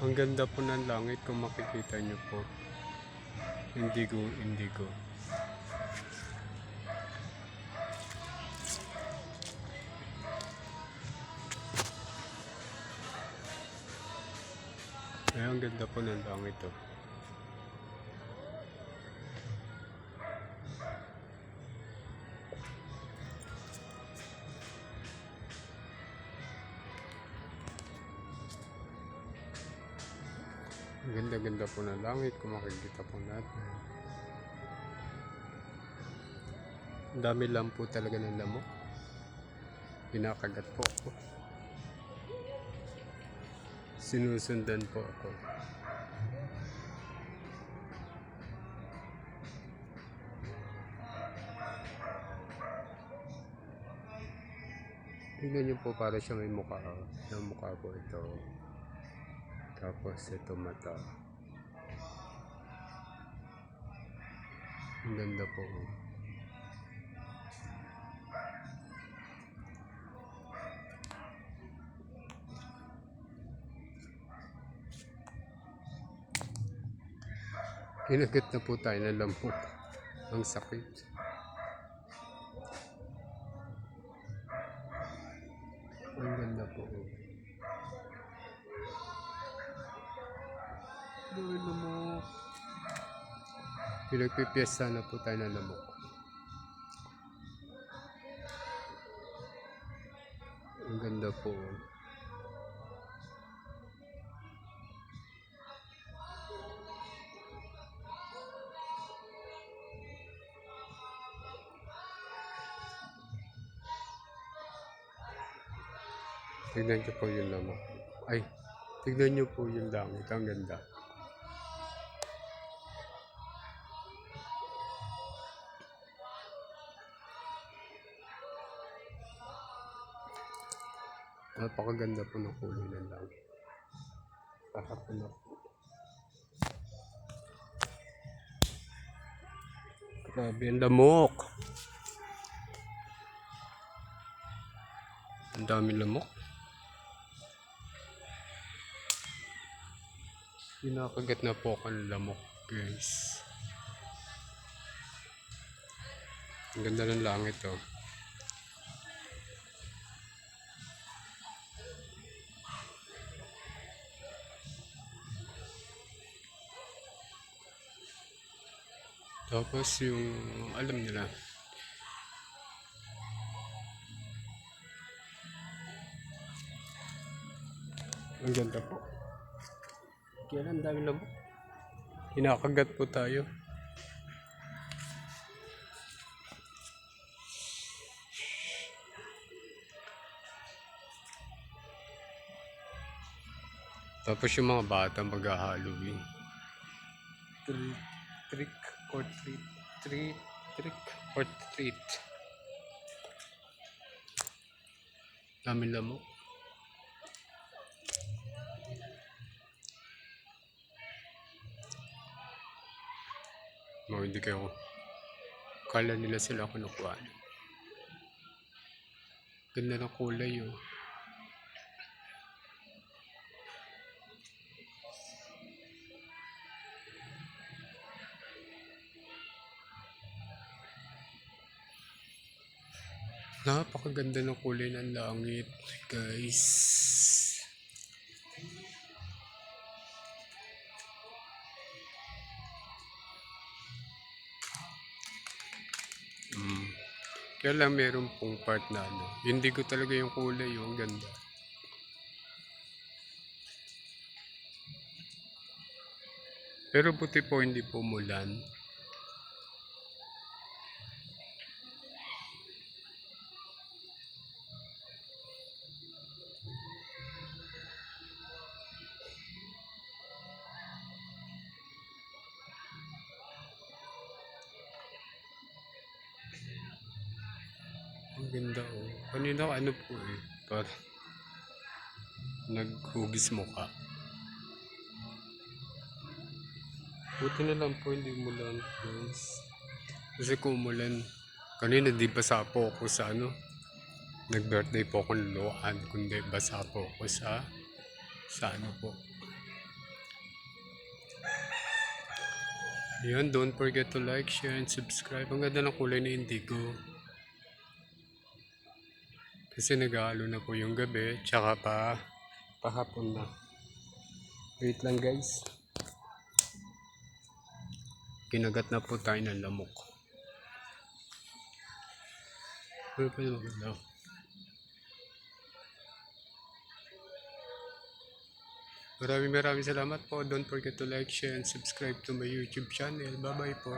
Ang ganda po ng langit kung makikita nyo po. Indigo, indigo. Ay, ang ganda po ng langit oh. Ganda-ganda po ng langit kung makikita po natin. Dami lang po talaga ng lamok. Pinakagat po ako. Sinusundan po ako. Tingnan niyo po para siya may mukha. Yung mukha po ito. Tapos ito mata. Ang ganda po. Kinagat na po tayo ng lamok. Ang sakit. Ay, lamok. Pinagpipiesta na po tayo ng lamok. Ang ganda po. Tignan niyo po yung lamok. Ay, tignan niyo po yung langit. Ang ganda. Napakaganda po ng kulay ng langit. Kakapuno po. Grabe ang lamok. Ang dami lamok. Pinakagat na po ako ng lamok, guys. Ang ganda ng langit, oh. Tapos yung alam nila. Ang ganda po. Kaya ang dami lamok. Kinakagat po tayo. Tapos yung mga bata mag-Halloween. Trick, trick or treat. Treat, trick or treat. Dami lamok. Mga hindi kayo. Kala nila sila ako nakuha. Ganda ng kulay oh. Napakaganda ng kulay ng langit, guys. Mm. Kaya lang meron pong part na ano. Hindi ko talaga yung kulay, yung ganda. Pero buti po hindi po mulan. Ganda oh. Kanina ano po eh. Para naghugis mukha. Buti na lang po hindi umulan guys. Kasi kung umulan, kanina di basa po ako sa ano. Nag-birthday po ako ng luwaan, kundi basa po ako sa sa ano po. Yun, don't forget to like, share, and subscribe. Ang ganda ng kulay na indigo. Kasi nag-aalo na po yung gabi, tsaka pa pahapon na. Wait lang guys. Kinagat na po tayo ng lamok. Ano pa yung maganda? Maraming maraming salamat po. Don't forget to like, share, and subscribe to my YouTube channel. Bye-bye po.